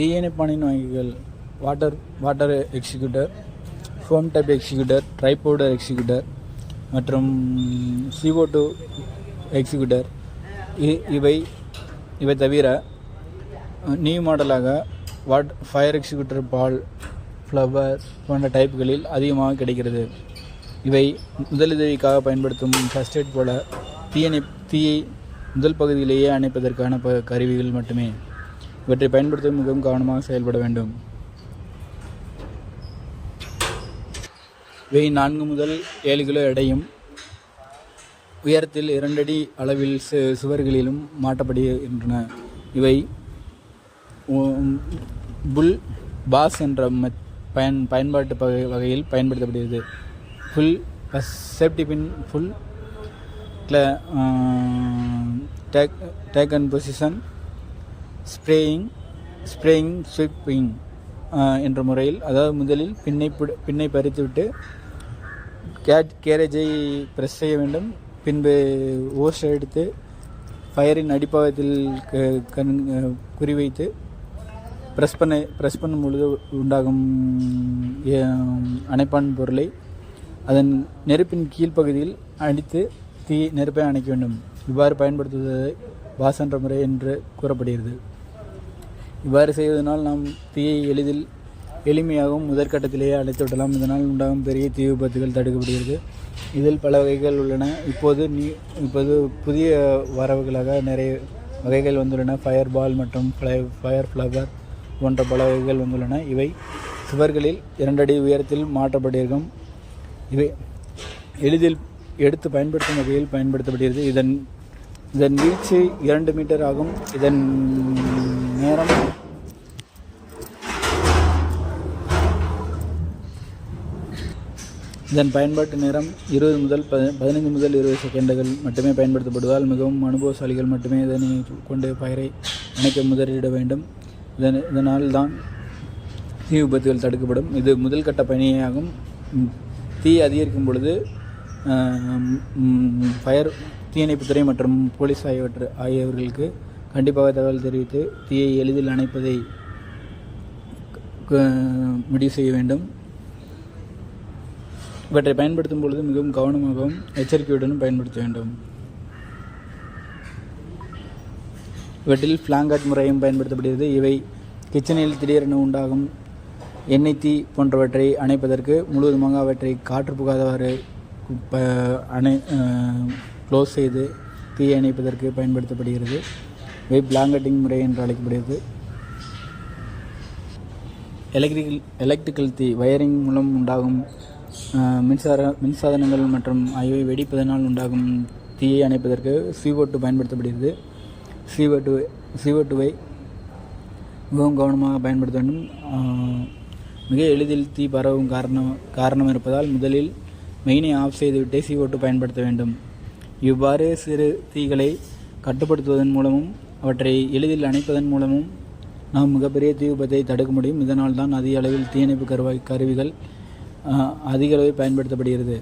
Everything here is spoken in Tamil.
தீயணைப்பானின் வகைகள் water water executor foam type executor dry powder executor மற்றும் சிஓ டூ எக்ஸிக்யூட்டர் இவை இவை தவிர நியூ மாடலாக what fire executor ball flower போன்ற டைப்புகளில் அதிகமாக கிடைக்கிறது. இவை முதலுதவிக்காக பயன்படுத்தும் ஃபர்ஸ்ட் எய்ட் போல தீயணை தீயை முதல் பகுதியிலேயே அணைப்பதற்கான ப கருவிகள் மட்டுமே. இவற்றை பயன்படுத்த மிகவும் கவனமாக செயல்பட வேண்டும். இவை நான்கு முதல் ஏழு கிலோ எடையும் உயரத்தில் இரண்டடி அளவில் சு சுவர்களிலும் மாட்டப்படுகின்றன இவை புல் பாஸ் என்ற மெத் பயன் பயன்பாட்டு பகை வகையில் பயன்படுத்தப்படுகிறது. Pull safety pin pull tag tag and position spraying spraying sweeping என்ற முறையில் அதாவது முதலில் பின்னை பின்னை பறித்துவிட்டு கேட் கேரேஜை ப்ரெஸ் செய்ய வேண்டும். பின்பு ஓஸ் எடுத்து ஃபயரின் அடிப்பாகத்தில் க- கண் குறிவைத்து ப்ரெஸ் பண்ண ப்ரெஸ் பண்ணும் பொழுது உண்டாகும் அணைப்பான் பொருளை அதன் நெருப்பின் கீழ்ப்பகுதியில் அடித்து தீ நெருப்பை அணைக்க வேண்டும். இவ்வாறு பயன்படுத்துவதை வாசன்ற முறை என்று கூறப்படுகிறது. இவ்வாறு செய்வதனால் நாம் தீயை எளிதில் எளிமையாகவும் முதற்கட்டத்திலேயே அழைத்து விடலாம். இதனால் உண்டாகும் பெரிய தீ விபத்துகள் தடுக்கப்படுகிறது. இதில் பல வகைகள் உள்ளன. இப்போது நீ இப்போது புதிய வரவுகளாக நிறைய வகைகள் வந்துள்ளன. ஃபயர் பால் மற்றும் ஃப்ளை ஃபயர் ஃப்ளவர் போன்ற பல வகைகள் வந்துள்ளன. இவை சுவர்களில் இரண்டடி உயரத்தில் மாற்றப்பட்டிருக்கும். இவை எளிதில் எடுத்து பயன்படுத்தும் வகையில் பயன்படுத்தப்படுகிறது. இதன் இதன் வீழ்ச்சி இரண்டு மீட்டர் ஆகும். இதன் நேரம். இதன் பயன்பாட்டு நேரம் இருபது முதல் பதினைந்து முதல் இருபது செகண்டுகள் மட்டுமே பயன்படுத்தப்படுவதால் மிகவும் அனுபவசாலிகள் மட்டுமே இதனை கொண்டு பயிரை இணைக்க முதலிட வேண்டும். இதன் இதனால் தான் தீ விபத்துகள் தடுக்கப்படும். இது முதல் கட்ட பணியாகும். தீ அதிகரிக்கும் பொழுது ஃபயர் தீயணைப்புத்துறை மற்றும் போலீஸ் ஆகியவற்று ஆகியவர்களுக்கு கண்டிப்பாக தகவல் தெரிவித்து தீயை எளிதில் அணைப்பதை முடிவு செய்ய வேண்டும். இவற்றை பயன்படுத்தும் பொழுது மிகவும் கவனமாகவும் எச்சரிக்கையுடனும் பயன்படுத்த வேண்டும். இவற்றில் ஃப்ளாங்கட் முறையும் பயன்படுத்தப்படுகிறது. இவை கிச்சனில் திடீரென உண்டாகும் எண்ணெய் தீ போன்றவற்றை அணைப்பதற்கு முழுவதுமாக அவற்றை காற்று புகாதவாறு ப அணை க்ளோஸ் செய்து தீயை அணைப்பதற்கு பயன்படுத்தப்படுகிறது. வெப் லாங்கட்டிங் முறை என்று அழைக்கப்படுகிறது. எலக்ட்ரிக்கல் எலக்ட்ரிக்கல் தீ வயரிங் மூலம் உண்டாகும் மின்சார மின்சாதனங்கள் மற்றும் ஆகியவை வெடிப்பதனால் உண்டாகும் தீயை அணைப்பதற்கு CO2 பயன்படுத்தப்படுகிறது. CO2 CO2வை மிகவும் கவனமாக பயன்படுத்த வேண்டும். மிக எளிதில் தீ பரவும் காரணம் காரணம் இருப்பதால் முதலில் மெயினை ஆஃப் செய்துவிட்டே CO2 பயன்படுத்த வேண்டும். இவ்வாறு சிறு தீகளை கட்டுப்படுத்துவதன் மூலமும் அவற்றை எளிதில் அணைப்பதன் மூலமும் நாம் மிகப்பெரிய தீ விபத்தை தடுக்க முடியும். இதனால் தான் அதிக அளவில் தீயணைப்பு கருவாய் கருவிகள் அதிக அளவில் பயன்படுத்தப்படுகிறது.